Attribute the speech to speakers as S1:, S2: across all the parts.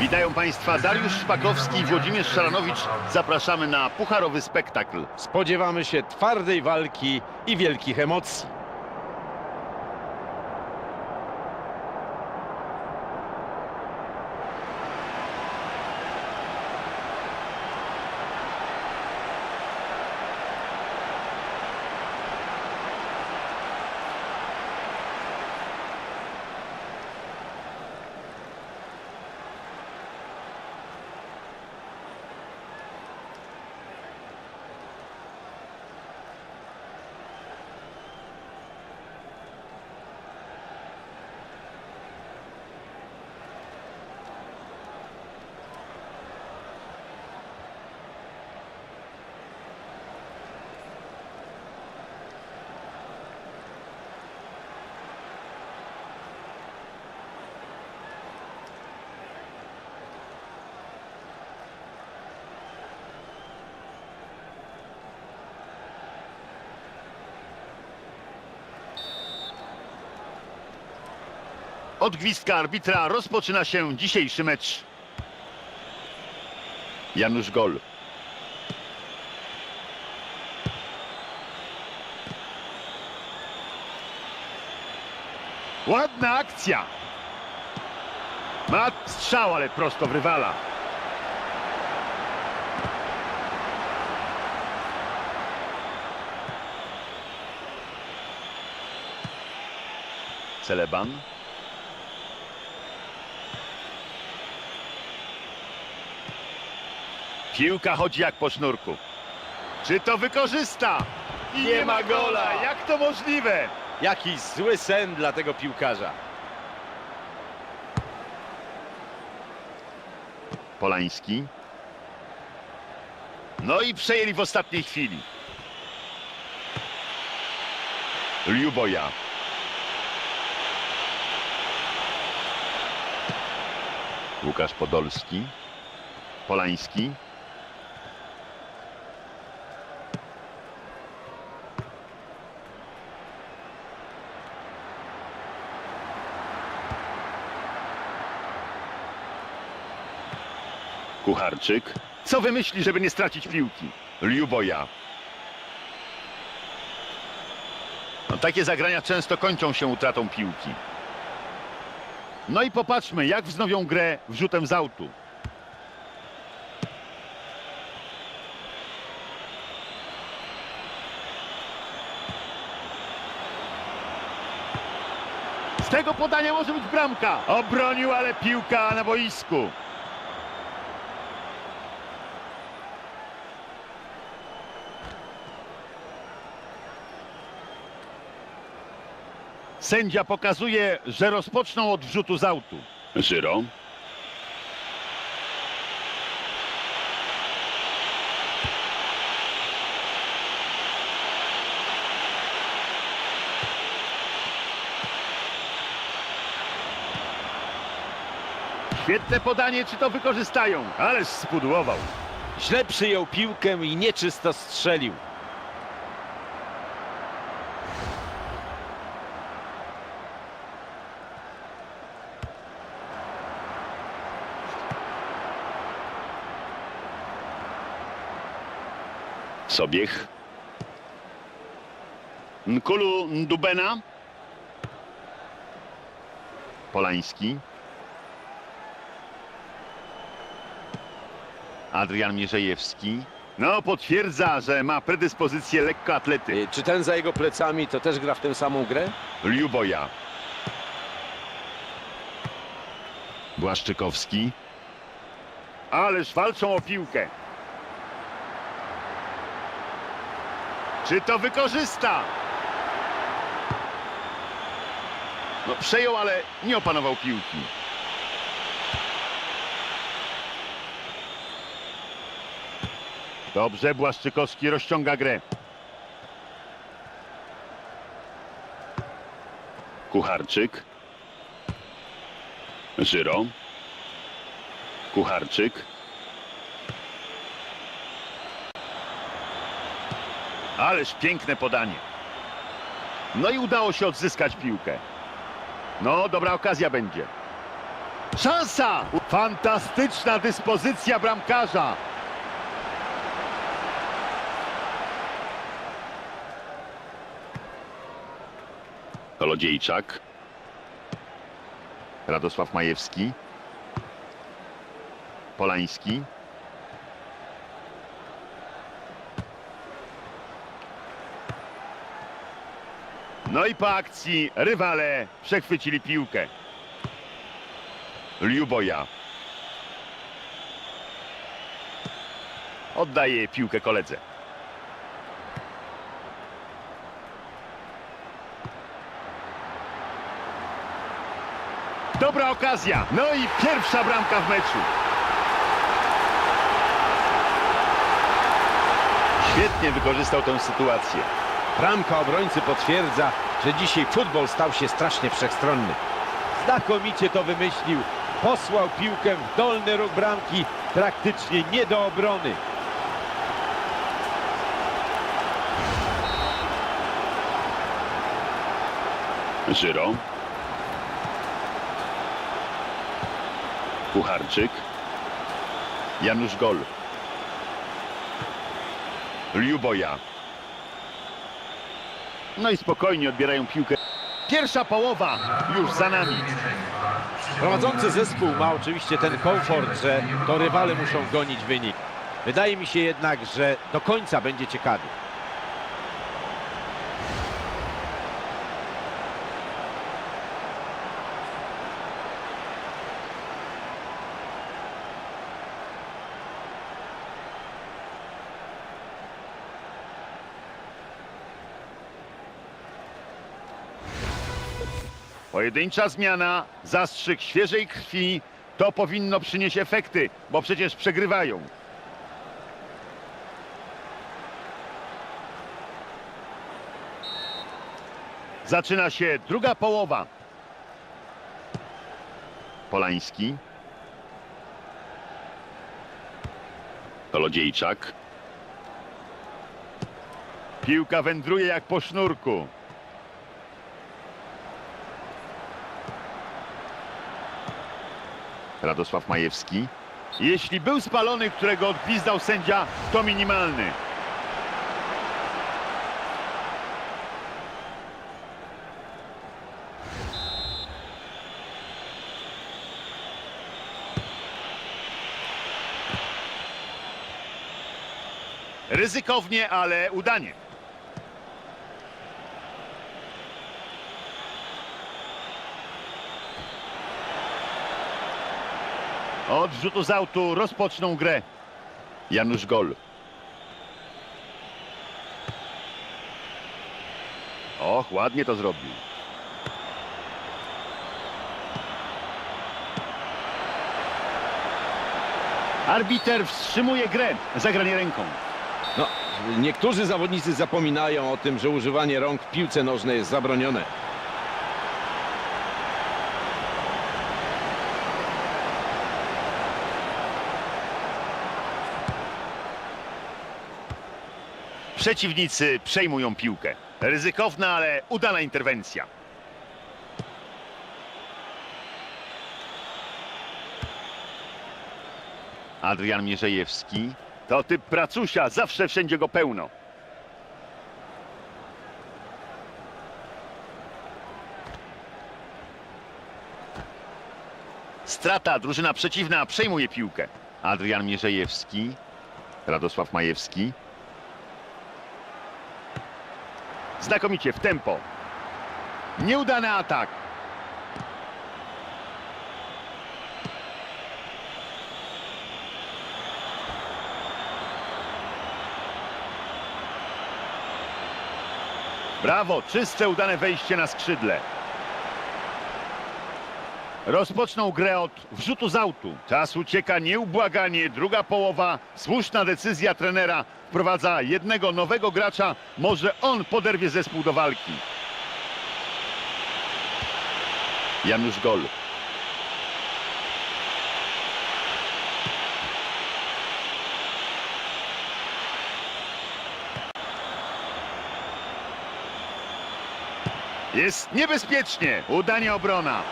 S1: Witam Państwa, Dariusz Szpakowski i Włodzimierz Szaranowicz. Zapraszamy na pucharowy spektakl.
S2: Spodziewamy się twardej walki i wielkich emocji.
S1: Od gwizdka arbitra rozpoczyna się dzisiejszy mecz. Janusz Gol. Ładna akcja. Ma strzał, ale prosto w rywala. Celeban. Piłka chodzi jak po sznurku. Czy to wykorzysta? I nie, ma gola. Jak to możliwe?
S2: Jaki zły sen dla tego piłkarza.
S1: Polański. No i przejęli w ostatniej chwili. Liuboja. Łukasz Podolski. Polański. Kucharczyk. Co wymyśli, żeby nie stracić piłki? Liuboja. No, takie zagrania często kończą się utratą piłki. No i popatrzmy, jak wznowią grę wrzutem z autu. Z tego podania może być bramka. Obronił, ale piłka na boisku. Sędzia pokazuje, że rozpoczną od wrzutu z autu. Żyro. Świetne podanie, czy to wykorzystają? Ależ spudłował.
S2: Źle przyjął piłkę i nieczysto strzelił.
S1: Sobiech. Nkulu Ndubena. Polański. Adrian Mierzejewski. No, potwierdza, że ma predyspozycję lekkoatlety.
S2: Y, Czy ten za jego plecami to też gra w tę samą grę?
S1: Liuboja. Błaszczykowski. Ależ walczą o piłkę. Czy to wykorzysta? No przejął, ale nie opanował piłki. Dobrze, Błaszczykowski rozciąga grę. Kucharczyk. Żyro. Kucharczyk. Ależ piękne podanie. No i udało się odzyskać piłkę. No, dobra okazja będzie. Szansa! Fantastyczna dyspozycja bramkarza. Kolodziejczak. Radosław Majewski. Polański. No i po akcji rywale przechwycili piłkę. Liuboja. Oddaje piłkę koledze. Dobra okazja. No i pierwsza bramka w meczu. Świetnie wykorzystał tę sytuację.
S2: Bramka obrońcy potwierdza, że dzisiaj futbol stał się strasznie wszechstronny. Znakomicie to wymyślił. Posłał piłkę w dolny róg bramki, praktycznie nie do obrony.
S1: Żyro. Pucharczyk. Janusz Gol. Liuboja. No i spokojnie odbierają piłkę. Pierwsza połowa już za nami.
S2: Prowadzący zespół ma oczywiście ten komfort, że to rywale muszą gonić wynik. Wydaje mi się jednak, że do końca będzie ciekawie.
S1: Pojedyncza zmiana, zastrzyk świeżej krwi. To powinno przynieść efekty, bo przecież przegrywają. Zaczyna się druga połowa. Polański. Kolodziejczak. Piłka wędruje jak po sznurku. Radosław Majewski. Jeśli był spalony, którego odgwizdał sędzia, to minimalny. Ryzykownie, ale udanie. Od rzutu z autu rozpoczną grę. Janusz Gol. Och, ładnie to zrobił. Arbiter wstrzymuje grę. Zagranie ręką.
S2: No, niektórzy zawodnicy zapominają o tym, że używanie rąk w piłce nożnej jest zabronione.
S1: Przeciwnicy przejmują piłkę. Ryzykowna, ale udana interwencja. Adrian Mierzejewski. To typ pracusia, zawsze wszędzie go pełno. Strata, drużyna przeciwna przejmuje piłkę. Adrian Mierzejewski. Radosław Majewski. Znakomicie w tempo. Nieudany atak. Brawo, czyste, udane wejście na skrzydle. Rozpoczną grę od wrzutu z autu. Czas ucieka nieubłaganie. Druga połowa. Słuszna decyzja trenera. Wprowadza jednego nowego gracza. Może on poderwie zespół do walki. Janusz Gol. Jest niebezpiecznie. Udanie obrona.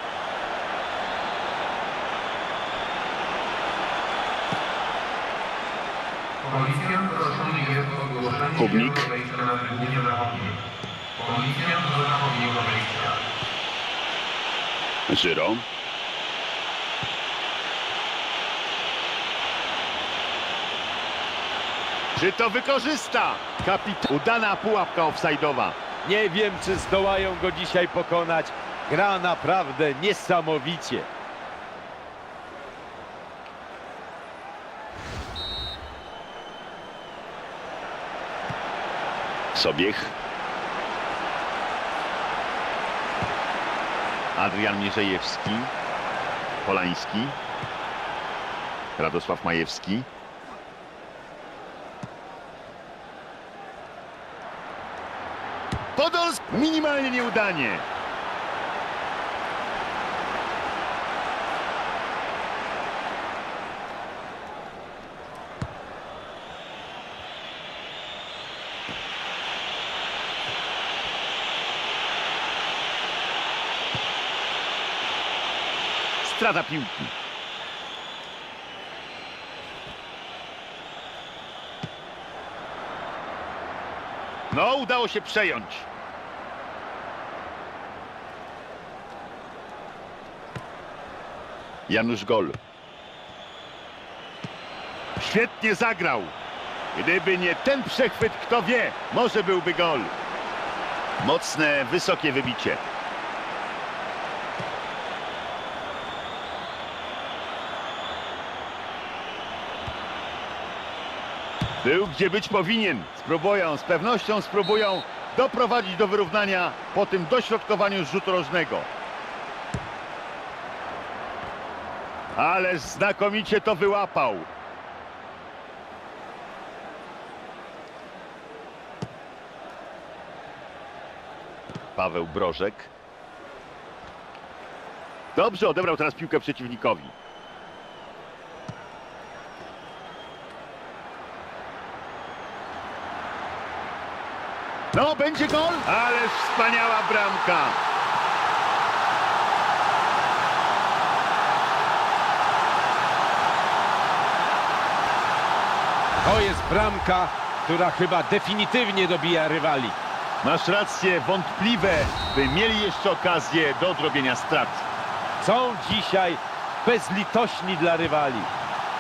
S3: Policjant proszony jest o zgłoszenie
S1: Kubnik.
S3: wejścia na trybunę zachodniej. Policjant do zachodniego wejścia.
S1: Żyro. Czy to wykorzysta? Kapit... Udana pułapka offside'owa.
S2: Nie wiem, czy zdołają go dzisiaj pokonać. Gra naprawdę niesamowicie.
S1: Sobiech. Adrian Mierzejewski. Polański. Radosław Majewski. Podolsk minimalnie nieudanie. Strata piłki. No, udało się przejąć. Janusz Gol. Świetnie zagrał. Gdyby nie ten przechwyt, kto wie, może byłby gol. Mocne, wysokie wybicie. Był gdzie być powinien. Spróbują, z pewnością spróbują doprowadzić do wyrównania po tym dośrodkowaniu rzutu rożnego. Ależ znakomicie to wyłapał. Paweł Brożek. Dobrze odebrał teraz piłkę przeciwnikowi. No, będzie gol! Ależ wspaniała bramka!
S2: To jest bramka, która chyba definitywnie dobija rywali.
S1: Masz rację, wątpliwe, by mieli jeszcze okazję do odrobienia strat.
S2: Są dzisiaj bezlitośni dla rywali.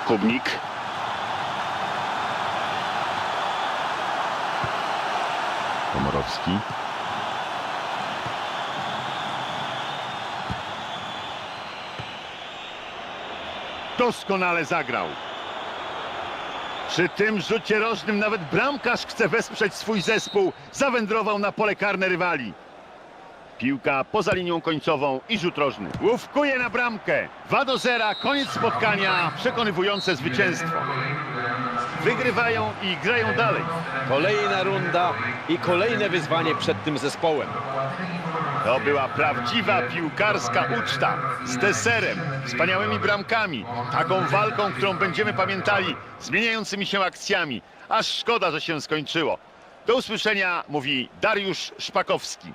S1: Kubnik. Doskonale zagrał. Przy tym rzucie rożnym nawet bramkarz chce wesprzeć swój zespół. Zawędrował na pole karne rywali. Piłka poza linią końcową i rzut rożny. Łówkuje na bramkę. 2 do 0, koniec spotkania, przekonywujące zwycięstwo. Wygrywają i grają dalej.
S2: Kolejna runda i kolejne wyzwanie przed tym zespołem.
S1: To była prawdziwa piłkarska uczta z deserem, wspaniałymi bramkami, taką walką, którą będziemy pamiętali, zmieniającymi się akcjami. Aż szkoda, że się skończyło. Do usłyszenia mówi Dariusz Szpakowski.